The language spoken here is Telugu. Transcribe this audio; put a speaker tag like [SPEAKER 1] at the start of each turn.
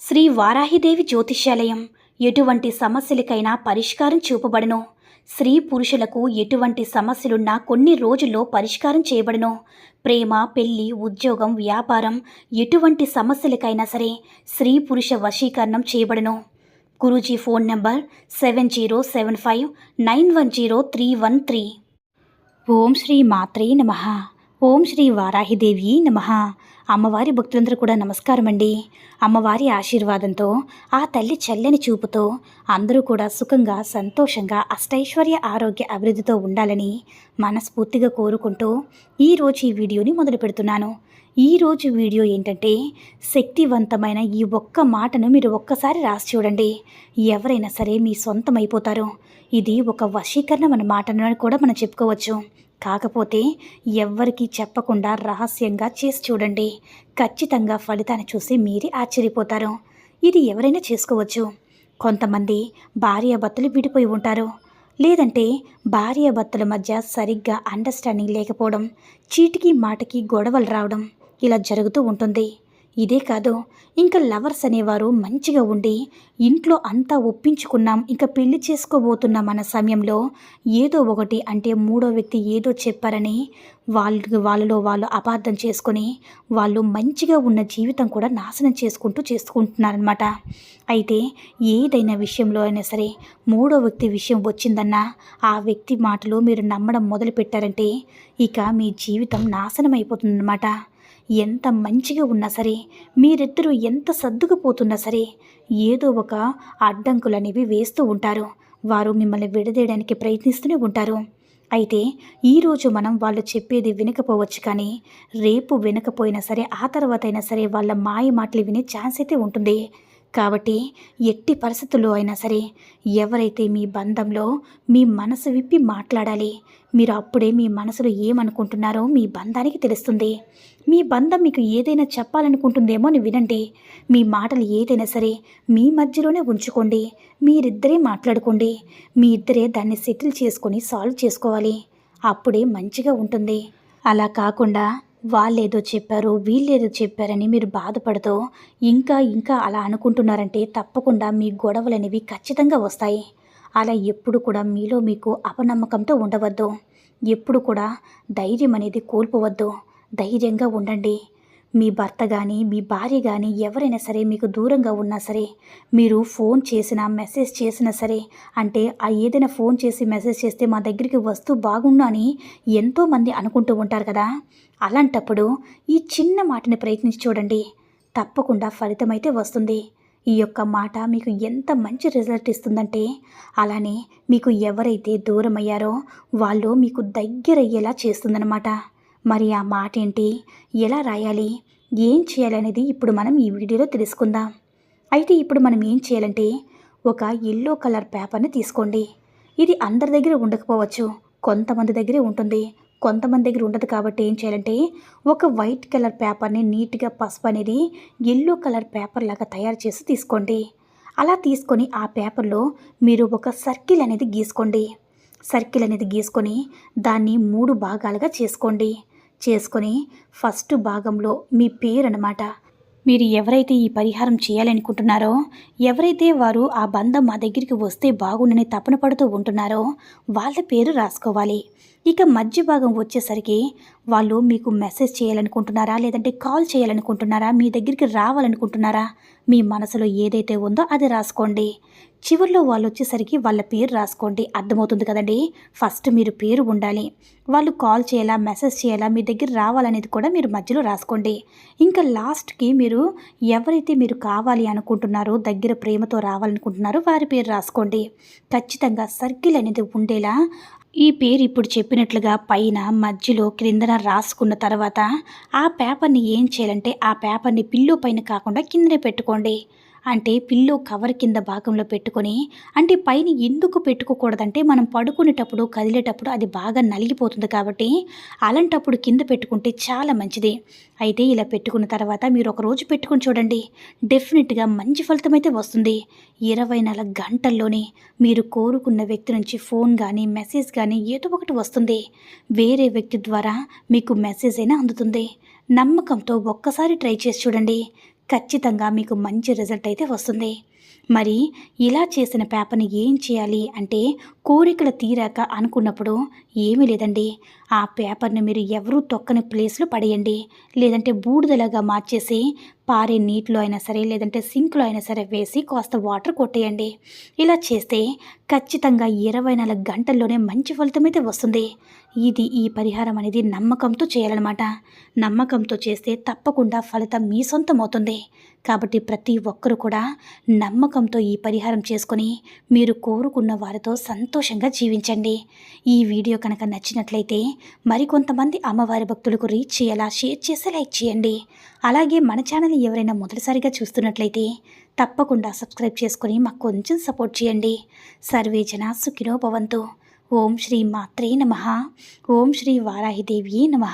[SPEAKER 1] శ్రీ వారాహిదేవి జ్యోతిష్యాలయం. ఎటువంటి సమస్యలకైనా పరిష్కారం చూపబడును. స్త్రీ పురుషులకు ఎటువంటి సమస్యలున్నా కొన్ని రోజుల్లో పరిష్కారం చేయబడును. ప్రేమ పెళ్ళి ఉద్యోగం వ్యాపారం ఎటువంటి సమస్యలకైనా సరే స్త్రీ పురుష వశీకరణం చేయబడును. Guruji phone number seven zero seven five nine one zero three one three. ఓం శ్రీ మాత్రే నమః. ఓం శ్రీ వారాహిదేవి నమ. అమ్మవారి భక్తులందరూ కూడా నమస్కారం అండి అమ్మవారి ఆశీర్వాదంతో ఆ తల్లి చల్లని చూపుతో అందరూ కూడా సుఖంగా సంతోషంగా అష్టైశ్వర్య ఆరోగ్య అభివృద్ధితో ఉండాలని మనస్ఫూర్తిగా కోరుకుంటూ ఈరోజు ఈ వీడియోని మొదలు పెడుతున్నాను. ఈరోజు వీడియో ఏంటంటే శక్తివంతమైన ఈ ఒక్క మాటను మీరు ఒక్కసారి రాసి చూడండి. ఎవరైనా సరే మీ సొంతం అయిపోతారు ఇది ఒక వశీకరణం అన్న మాటను కూడా మనం చెప్పుకోవచ్చు. కాకపోతే ఎవ్వరికీ చెప్పకుండా రహస్యంగా చేసి చూడండి. ఖచ్చితంగా ఫలితాన్ని చూసి మీరే ఆశ్చర్యపోతారు. ఇది ఎవరైనా చేసుకోవచ్చు. కొంతమంది భార్యాభర్తలు విడిపోయి ఉంటారు. లేదంటే భార్యాభర్తల మధ్య సరిగ్గా అండర్స్టాండింగ్ లేకపోవడం చీటికి మాటకి గొడవలు రావడం ఇలా జరుగుతూ ఉంటుంది. ఇదే కాదు ఇంకా లవర్స్ అనేవారు మంచిగా ఉండి ఇంట్లో అంతా ఒప్పించుకున్నాం ఇంకా పెళ్ళి చేసుకోబోతున్నాం అన్న సమయంలో ఏదో ఒకటి అంటే మూడో వ్యక్తి ఏదో చెప్పారని వాళ్ళు వాళ్ళలో వాళ్ళు అపార్థం చేసుకొని వాళ్ళు మంచిగా ఉన్న జీవితం కూడా నాశనం చేసుకుంటూ చేసుకుంటున్నారనమాట అయితే ఏదైనా విషయంలో అయినా సరే మూడో వ్యక్తి విషయం వచ్చిందన్నా ఆ వ్యక్తి మాటలు మీరు నమ్మడం మొదలుపెట్టారంటే ఇక మీ జీవితం నాశనం అయిపోతుందన్నమాట ఎంత మంచిగా ఉన్నా సరే మీరిద్దరూ ఎంత సర్దుకుపోతున్నా సరే ఏదో ఒక అడ్డంకులు అనేవి వేస్తూ ఉంటారు. వారు మిమ్మల్ని విడదీయడానికి ప్రయత్నిస్తూనే ఉంటారు. అయితే ఈరోజు మనం వాళ్ళు చెప్పేది వినకపోవచ్చు కానీ రేపు వినకపోయినా సరే ఆ తర్వాత అయినా సరే వాళ్ళ మాయ మాటలు వినే ఛాన్స్ అయితే ఉంటుంది. కాబట్టి ఎట్టి పరిస్థితుల్లో అయినా సరే ఎవరైతే మీ బంధంలో మీ మనసు విప్పి మాట్లాడాలి మీరు అప్పుడే మీ మనసులో ఏమనుకుంటున్నారో మీ బంధానికి తెలుస్తుంది. మీ బంధం మీకు ఏదైనా చెప్పాలనుకుంటుందేమో అని వినండి. మీ మాటలు ఏదైనా సరే మీ మధ్యలోనే ఉంచుకోండి. మీరిద్దరే మాట్లాడుకోండి. మీ ఇద్దరే దాన్ని సెటిల్ చేసుకొని సాల్వ్ చేసుకోవాలి. అప్పుడే మంచిగా ఉంటుంది. అలా కాకుండా వాళ్ళేదో చెప్పారు వీళ్ళేదో చెప్పారని మీరు బాధపడుతూ ఇంకా ఇంకా అలా అనుకుంటున్నారంటే తప్పకుండా మీ గొడవలు అనేవి ఖచ్చితంగా వస్తాయి. అలా ఎప్పుడు కూడా మీలో మీకు అపనమ్మకంతో ఉండవద్దు. ఎప్పుడు కూడా ధైర్యం అనేది కోల్పోవద్దు. ధైర్యంగా ఉండండి. మీ భర్త కానీ మీ భార్య కానీ ఎవరైనా సరే మీకు దూరంగా ఉన్నా సరే మీరు ఫోన్ చేసినా మెసేజ్ చేసినా సరే అంటే ఆ ఏదైనా ఫోన్ చేసి మెసేజ్ చేస్తే మా దగ్గరికి వస్తూ బాగుండు అని ఎంతోమంది అనుకుంటూ ఉంటారు కదా. అలాంటప్పుడు ఈ చిన్న మాటని ప్రయత్నించి చూడండి. తప్పకుండా ఫలితం అయితే వస్తుంది. ఈ యొక్క మాట మీకు ఎంత మంచి రిజల్ట్ ఇస్తుందంటే అలానే మీకు ఎవరైతే దూరమయ్యారో వాళ్ళు మీకు దగ్గర అయ్యేలా చేస్తుందన్నమాట. మరి ఆ మాట ఏంటి ఎలా రాయాలి? ఏం చేయాలనేది ఇప్పుడు మనం ఈ వీడియోలో తెలుసుకుందాం. అయితే ఇప్పుడు మనం ఏం చేయాలంటే ఒక ఎల్లో కలర్ పేపర్ని తీసుకోండి. ఇది అందరి దగ్గర ఉండకపోవచ్చు. కొంతమంది దగ్గరే ఉంటుంది. కొంతమంది దగ్గర ఉండదు కాబట్టి ఏం చేయాలంటే ఒక వైట్ కలర్ పేపర్ని నీట్గా పసుపు అనేది ఎల్లో కలర్ పేపర్ లాగా తయారు చేసి తీసుకోండి. అలా తీసుకొని ఆ పేపర్లో మీరు ఒక సర్కిల్ అనేది గీసుకోండి. సర్కిల్ అనేది గీసుకొని దాన్ని మూడు భాగాలుగా చేసుకోండి. చేసుకొని ఫస్ట్ భాగంలో మీ పేరు అనమాట మీరు ఎవరైతే ఈ పరిహారం చేయాలనుకుంటున్నారో ఎవరైతే వారు ఆ బంధం మా దగ్గరికి వస్తే బాగుండని తపన పడుతూ ఉంటున్నారో వాళ్ళ పేరు రాసుకోవాలి. ఇక మధ్య భాగం వచ్చేసరికి వాళ్ళు మీకు మెసేజ్ చేయాలనుకుంటున్నారా? లేదంటే కాల్ చేయాలనుకుంటున్నారా? మీ దగ్గరికి రావాలనుకుంటున్నారా? మీ మనసులో ఏదైతే ఉందో అది రాసుకోండి. చివరిలో వాళ్ళు వచ్చేసరికి వాళ్ళ పేరు రాసుకోండి. అర్థమవుతుంది కదండి? ఫస్ట్ మీరు పేరు ఉండాలి. వాళ్ళు కాల్ చేయాలా మెసేజ్ చేయాలా మీ దగ్గర రావాలనేది కూడా మీరు మధ్యలో రాసుకోండి. ఇంకా లాస్ట్కి మీరు ఎవరైతే మీరు కావాలి అనుకుంటున్నారో దగ్గర ప్రేమతో రావాలనుకుంటున్నారో వారి పేరు రాసుకోండి. ఖచ్చితంగా సర్కిల్ అనేది ఉండేలా ఈ పేరు ఇప్పుడు చెప్పినట్లుగా పైన మధ్యలో క్రిందన రాసుకున్న తర్వాత ఆ పేపర్ని ఏం చేయాలంటే ఆ పేపర్ని పిల్లో పైన కాకుండా కిందనే పెట్టుకోండి. అంటే పిల్లో కవర్ కింద భాగంలో పెట్టుకొని అంటే పైన ఎందుకు పెట్టుకోకూడదంటే మనం పడుకునేటప్పుడు కదిలేటప్పుడు అది బాగా నలిగిపోతుంది కాబట్టి అలాంటప్పుడు కింద పెట్టుకుంటే చాలా మంచిది. అయితే ఇలా పెట్టుకున్న తర్వాత మీరు ఒక రోజు పెట్టుకుని చూడండి. డెఫినెట్గా మంచి ఫలితం అయితే వస్తుంది. ఇరవై నాలుగు గంటల్లోనే మీరు కోరుకున్న వ్యక్తి నుంచి ఫోన్ కానీ మెసేజ్ కానీ ఏదో ఒకటి వస్తుంది. వేరే వ్యక్తి ద్వారా మీకు మెసేజ్ అయినా అందుతుంది. నమ్మకంతో ఒక్కసారి ట్రై చేసి చూడండి. ఖచ్చితంగా మీకు మంచి రిజల్ట్ అయితే వస్తుంది. మరి ఇలా చేసిన పేపర్ని ఏం చేయాలి అంటే కోరికలు తీరాక అనుకున్నప్పుడు ఏమీ లేదండి. ఆ పేపర్ని మీరు ఎవరూ తొక్కని ప్లేస్లో పడేయండి. లేదంటే బూడిదలాగా మార్చేసి పారే నీటిలో అయినా సరే లేదంటే సింక్లో అయినా సరే వేసి కాస్త వాటర్ కొట్టేయండి. ఇలా చేస్తే ఖచ్చితంగా ఇరవై నాలుగు గంటల్లోనే మంచి ఫలితం అయితే వస్తుంది. ఇది ఈ పరిహారం అనేది నమ్మకంతో చేయాలన్నమాట. నమ్మకంతో చేస్తే తప్పకుండా ఫలితం మీ సొంతం అవుతుంది. కాబట్టి ప్రతి ఒక్కరూ కూడా నమ్మకంతో ఈ పరిహారం చేసుకొని మీరు కోరుకున్న వారితో సంతోషంగా జీవించండి. ఈ వీడియో కనుక నచ్చినట్లయితే మరికొంతమంది అమ్మవారి భక్తులకు రీచ్ చేయాలా షేర్ చేసి లైక్ చేయండి. అలాగే మన ఛానల్ ఎవరైనా మొదటిసారిగా చూస్తున్నట్లయితే తప్పకుండా సబ్స్క్రైబ్ చేసుకొని మాకు కొంచెం సపోర్ట్ చేయండి. సర్వే జన సుఖినో భవంతు. ఓం శ్రీ మాత్రే నమ. ఓం శ్రీ వారాహిదేవి నమ.